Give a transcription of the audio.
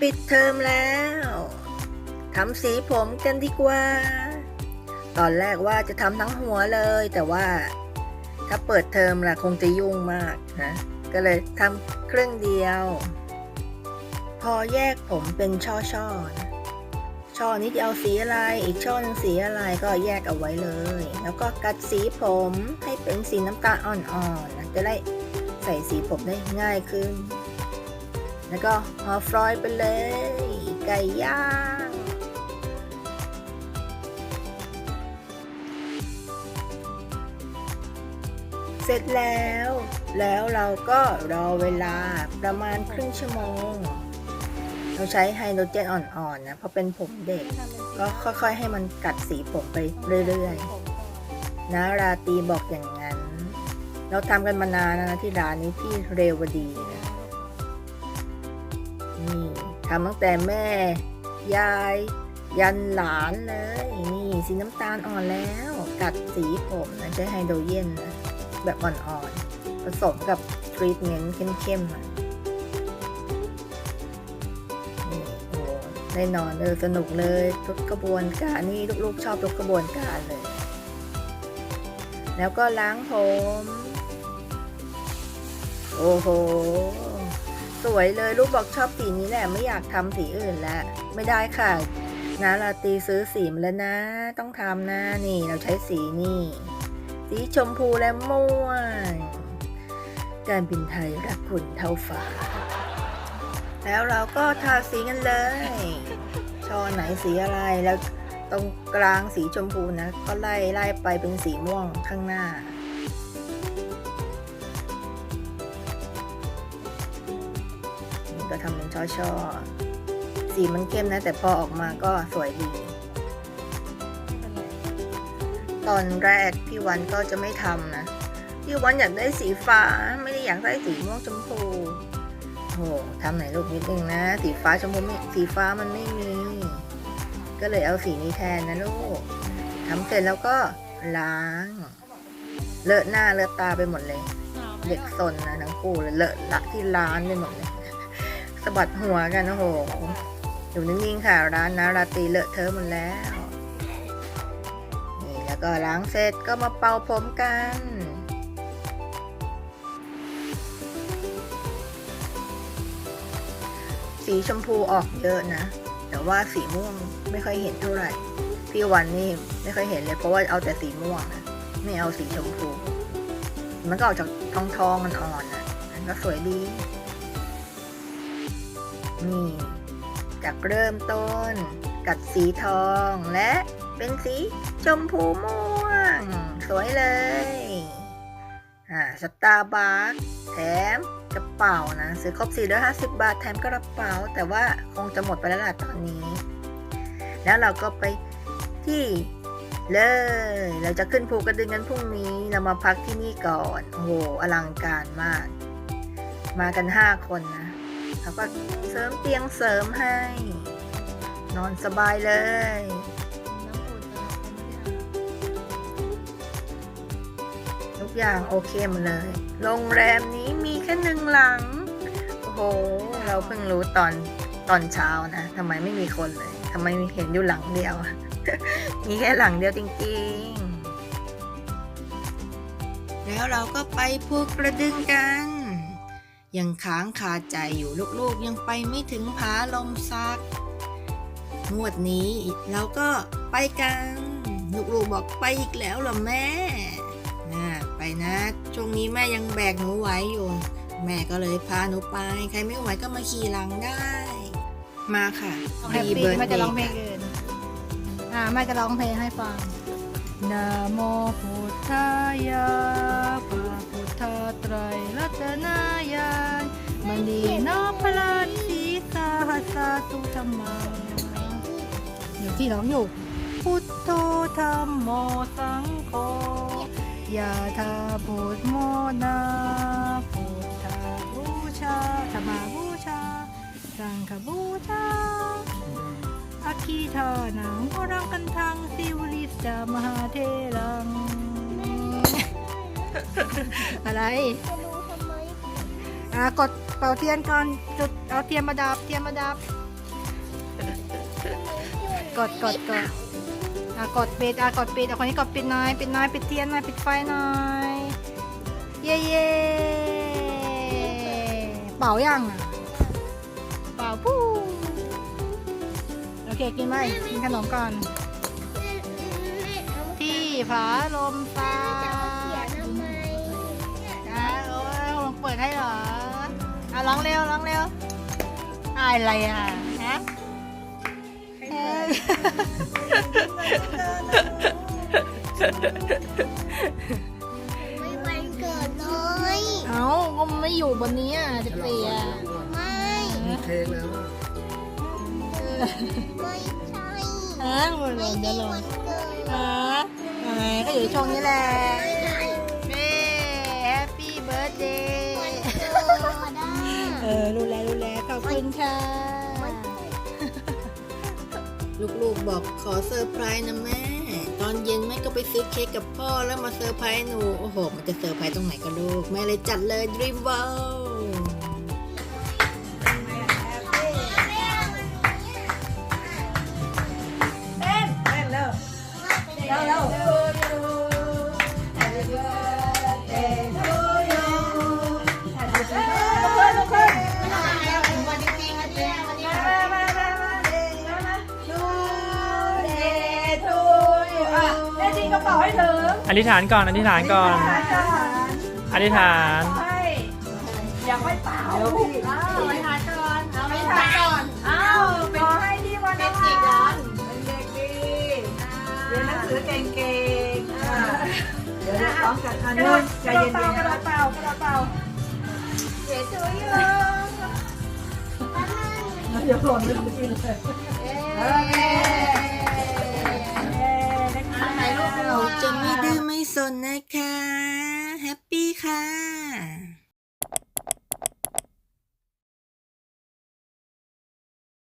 ปิดเทอมแล้วทำสีผมกันดีกว่า ตอนแรกว่าจะทำทั้งหัวเลย แต่ว่าถ้าเปิดเทอมล่ะคงจะยุ่งมากนะก็เลยทำครึ่งเดียว พอแยกผมเป็นช่อๆนช่อนี้จะเอาสีอะไร อีกช่อนึงสีอะไรก็แยกเอาไว้เลย แล้วก็กัดสีผมให้เป็นสีน้ำตาลอ่อนๆนะจะได้ใส่สีผมได้ง่ายขึ้น แล้วก็ห่อฟรอยไปเลย ไก่ย่าง เสร็จแล้ว แล้วเราก็รอเวลาประมาณครึ่งชั่วโมง เราใช้ไฮโดรเจนอ่อนๆนะเพราะเป็นผมเด็ก ก็ค่อยๆให้มันกัดสีผมไปเรื่อยๆนะราตีบอกอย่างนั้น เราทำกันมานานนะที่ร้านนี้ที่เรวดี ทำตั้งแต่แม่ ยาย ยันหลานเลย นี่สีน้ำตาลอ่อนแล้ว กัดสีผมนะใช้ไฮโดรเจนนะแบบอ่อนๆ ผสมกับทรีทเมนต์เข้มๆนะนี่โอ้ได้นอนเลยสนุกเลยทุกกระบวนการนี่ลูกๆชอบทุกกระบวนการเลย แล้วก็ล้างผม โอ้โห สวยเลยลูกบอกชอบสีนี้แหละไม่อยากทำสีอื่นแล้วไม่ได้ค่ะนะลาตีซื้อสีมาแล้วนะ ต้องทำนะนี่เราใช้สีนี่ สีชมพูและม่วงการบินไทยรักคุณเท่าฟ้า แล้วเราก็ทาสีกันเลยช่อไหนสีอะไรแล้วตรงกลางสีชมพูนะ ก็ไล่ไล่ไปเป็นสีม่วงข้างหน้า ก็ทำเป็นช่อๆ สีมันเข้มนะ แต่พอออกมาก็สวยดี ตอนแรกพี่วันก็จะไม่ทำนะ พี่วันอยากได้สีฟ้าไม่ได้อยากได้สีม่วงชมพูโอ้ทำไหนลูกนิดนึงนะ สีฟ้าชมพูไม่สีฟ้ามันไม่มี ก็เลยเอาสีนี้แทนนะลูกทำเสร็จแล้วก็ล้าง เลอะหน้าเลอะตาไปหมดเลย เด็กซนนะทั้งคู่เลยเลอะละที่ร้านไปหมดเลย สะบัดหัวกันโอ้โหอยู่นิ่งๆค่ะ ร้านนะราตีเลอะเทอะหมดแล้ว นี่แล้วก็ล้างเสร็จก็มาเป่าผมกันสีชมพูออกเยอะนะ แต่ว่าสีม่วงไม่ค่อยเห็นเท่าไหร่ พี่วันนี่ไม่ค่อยเห็นเลย เพราะว่าเอาแต่สีม่วงนะไม่เอาสีชมพู มันก็ออกจากทองทองๆมันอ่อนนะมันก็สวยดี นี่จากเริ่มต้นกัดสีทองและเป็นสีชมพูม่วง สวยเลยอ่าสตาร์บัคแถมกระเป๋านะ ซื้อครบ 450 บาท แถมกระเป๋า แต่ว่าคงจะหมดไปแล้วล่ะตอนนี้ แล้วเราก็ไปที่เลย เราจะขึ้นภูกระดึงกันพรุ่งนี้ เรามาพักที่นี่ก่อน โอ้โห อลังการมาก มากัน 5 คนนะ แล้วก็เสริมเตียงเสริมให้ นอนสบายเลยทุกอย่างโอเคหมดเลย โรงแรมนี้มีแค่หนึ่งหลัง โอ้โห เราเพิ่งรู้ตอนตอนเช้านะทำไมไม่มีคนเลยทำไมเห็นอยู่หลังเดียว มีแค่หลังเดียวจริงๆ แล้วเราก็ไปภูกระดึงกัน ยังค้างคาใจอยู่ลูกๆ ยังไปไม่ถึงผาลมซักงวดนี้เราก็ไปกัน ลูกๆบอกไปอีกแล้วเหรอแม่นะไปนะ ช่วงนี้แม่ยังแบกหนูไหวอยู่ แม่ก็เลยพาหนูไป ใครไม่ไหวก็มาขี่หลังได้ มาค่ะแฮปปี้แม่จะร้องเพลงอื่นอ่าแม่จะร้องเพลงให้ฟังนะโมพุทธายะพระพุ ทธไตรรัตนายานมันดีนพลันสีสาหัสสาตุธรรมาเดี๋ยวที่ร้องอยู่ พุทโธธรรมโมสังโฆยาธาพุทโมนาพุทธาบูชาธรรมาบูชา สังฆบูชาอาคีทานังพรังกันทังสิวลิสจามหาเทรัง อะไรจะรู้ทำไมอ่ากดเป่าเทียนก่อนจุดเอาเทียนมาดับเทียนมาดับ กดกดกดอะกดปิดอะกดปิดอะคนนี้กดปิดหน่อยปิดหน่อยปิดเทียนหน่อยปิดไฟหน่อยเย่เย่เป่ายังอะเป่าปู้โอเคกินไหมกินขนมก่อน ที่ผาลมฟ้า ร้องเร็วร้องเร็วอะไรอะฮะเอ้ยไม่วันเกิดเลยเอ้าก็ไม่อยู่บนนี้อะสิบสี่อะไม่มีเค้กแล้วอะไม่ใช่ฮะหมดเลไม่ยเดี๋ได้ยวลงวันเกิดฮะไงก็อยู่ช่วงนี้แหละ คุณค่ะ ลูกๆบอกขอเซอร์ไพรส์นะแม่ ตอนเย็นแม่ก็ไปซื้อเค้กกับพ่อแล้วมาเซอร์ไพรส์หนู โอ้โห มันจะเซอร์ไพรส์ตรงไหนกันลูก แม่เลยจัดเลย Dream World อธิษฐานก่อนอธิษฐานก่อนอธิษฐานเอาไปทานก่อนเอาไปทานก่อนเอาเป็นให้ที่วันเป็นเด็กเหรอเป็นเด็กดีเรียนหนังสือเก่งๆอ่าเดี๋ยวเราต้องจัดทานนู่นใจเย็นๆนะเป่ากระเป๋าเดี๋ยวหล่นไม่ต้องกินเลยเอ้ยถ่ายรูปด้เราวยจะไม่ดื้อไม่สนนะค